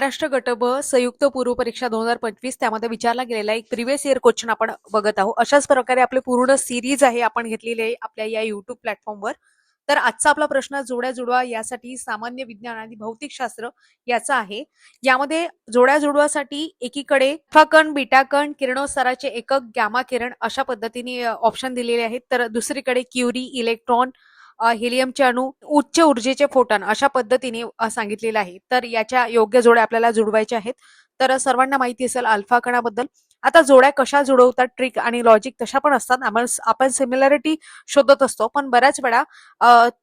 महाराष्ट्र गट ब संयुक्त पूर्व परीक्षा दोन हजार पंचवीस त्यामध्ये विचारला गेलेला एक प्रिव्हियस इयर क्वेश्चन आपण बघत आहोत. अशाच प्रकारे आपले पूर्ण सिरीज आहे आपण घेतलेली आहे आपल्या या युट्यूब प्लॅटफॉर्मवर तर आजचा आपला प्रश्न जोड्या जुडवा यासाठी सामान्य विज्ञान आणि भौतिकशास्त्र याचा आहे. यामध्ये जोड्या जुडवासाठी एकीकडे अल्फा कण बीटा कण किरणोत्साराचे एकक गॅमा किरण अशा पद्धतीने ऑप्शन दिलेले आहेत. तर दुसरीकडे क्युरी इलेक्ट्रॉन हिलियमचे अणू उच्च ऊर्जेचे फोटॉन अशा पद्धतीने सांगितलेलं आहे. तर याच्या योग्य जोड्या आपल्याला जुडवायच्या आहेत. तर सर्वांना माहिती असेल अल्फा कणाबद्दल. आता जोड्या कशा जुळवतात ट्रिक आणि लॉजिक तशा पण असतात. आपण आपण सिमिलॅरिटी शोधत असतो पण बऱ्याच वेळा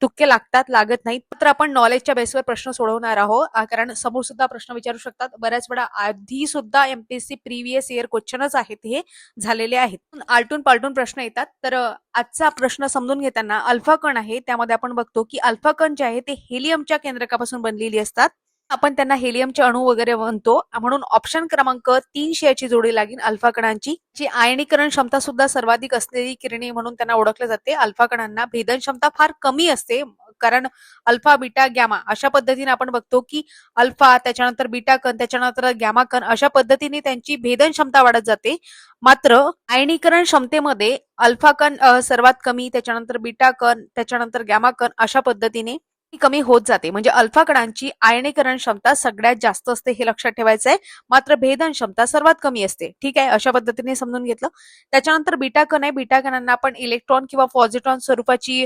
तुक्के लागतात लागत नाहीत. तर आपण नॉलेजच्या बेसवर प्रश्न सोडवणार आहोत. कारण समोर सुद्धा प्रश्न विचारू शकतात. बऱ्याच वेळा आधी सुद्धा एमपीएससी प्रिव्हियस इयर क्वेश्चनच आहेत हे झालेले आहेत. आलटून पालटून प्रश्न येतात. तर आजचा प्रश्न समजून घेताना अल्फा कण आहे त्यामध्ये आपण बघतो की अल्फा कण जे आहे ते हेलियमच्या केंद्रकापासून बनलेली असतात. आपण त्यांना हेलियमचे अणू वगैरे म्हणतो म्हणून ऑप्शन क्रमांक तीनशे याची जोडी लागेल अल्फा कणांची जी आयनीकरण क्षमता सुद्धा सर्वाधिक असलेली किरणे म्हणून त्यांना ओळखले जाते. अल्फा कणांना भेदन क्षमता फार कमी असते कारण अल्फा बीटा गॅमा अशा पद्धतीने आपण बघतो की अल्फा त्याच्यानंतर बीटा कण त्याच्यानंतर गॅमा कण अशा पद्धतीने त्यांची भेदन क्षमता वाढत जाते. मात्र आयनीकरण क्षमतेमध्ये अल्फा कण सर्वात कमी त्याच्यानंतर बीटा कण त्याच्यानंतर गॅमा कण अशा पद्धतीने कमी होत जाते. म्हणजे अल्फा कणांची आयनीकरण क्षमता सगळ्यात जास्त असते हे लक्षात ठेवायचं आहे मात्र भेदन क्षमता सर्वात कमी असते. ठीक आहे? अशा पद्धतीने समजून घेतलं. त्याच्यानंतर बीटा कण आहे. बीटा कणांना आपण इलेक्ट्रॉन किंवा पॉझिट्रॉन स्वरूपाची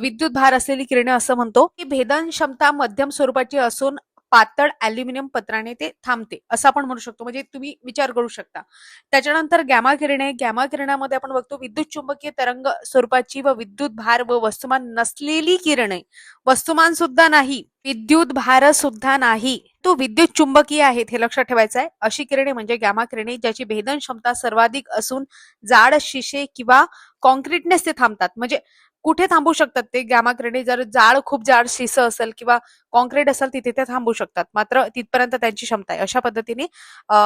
विद्युत भार असलेली किरणे असं म्हणतो. की भेदन क्षमता मध्यम स्वरूपाची असून पातळ अल्युमिनियम पत्राने ते थांबते असं आपण म्हणू शकतो. म्हणजे तुम्ही विचार करू शकता. त्याच्यानंतर गॅमा किरणे गॅमा किरणामध्ये आपण बघतो विद्युत चुंबकीय तरंग स्वरूपाची व विद्युत भार व वस्तुमान नसलेली किरणे. वस्तुमान सुद्धा नाही विद्युत भार सुद्धा नाही. तो विद्युत चुंबकीय आहेत हे लक्षात ठेवायचं आहे. अशी किरणे म्हणजे गॅमा किरणे ज्याची भेदन क्षमता सर्वाधिक असून जाड शिशे किंवा कॉन्क्रीटनेस ते थांबतात. म्हणजे कुठे थांबू शकतात ते? गॅमा किरणे जर जाड खूप जाड शिस असेल किंवा कॉन्क्रीट असेल तिथे ते थांबू शकतात. मात्र तिथपर्यंत त्यांची क्षमता आहे. अशा पद्धतीने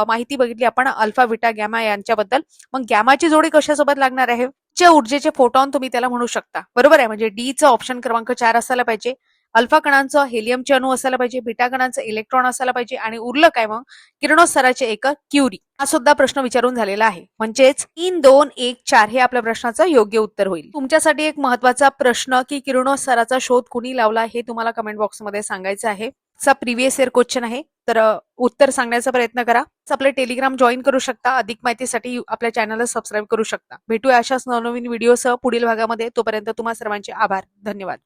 माहिती बघितली आपण अल्फा विटा गॅमा यांच्याबद्दल. मग गॅमाची जोडी कशासोबत लागणार आहे? उच्च ऊर्जेचे फोटॉन तुम्ही त्याला म्हणू शकता. बरोबर आहे? म्हणजे डी चं ऑप्शन क्रमांक चार असायला पाहिजे. अल्फा कणांचं हेलियमचे अणू असायला पाहिजे बीटा कणांचं इलेक्ट्रॉन असायला पाहिजे आणि उरलं काय मग? किरणोत्सराचे एक क्युरी. हा सुद्धा प्रश्न विचारून झालेला आहे. म्हणजेच तीन दोन एक चार हे आपल्या प्रश्नाचं योग्य उत्तर होईल. तुमच्यासाठी एक महत्त्वाचा प्रश्न की किरणोत्सराचा शोध कुणी लावला हे तुम्हाला कमेंट बॉक्समध्ये सांगायचं आहे. चा प्रिव्हियस इयर क्वेश्चन आहे. तर उत्तर सांगण्याचा प्रयत्न करा. आपले टेलिग्राम जॉईन करू शकता. अधिक माहितीसाठी आपल्या चॅनलला सबस्क्राईब करू शकता. भेटूया अशाच नवनवीन व्हिडिओसह पुढील भागामध्ये. तोपर्यंत तुम्हा सर्वांचे आभार. धन्यवाद.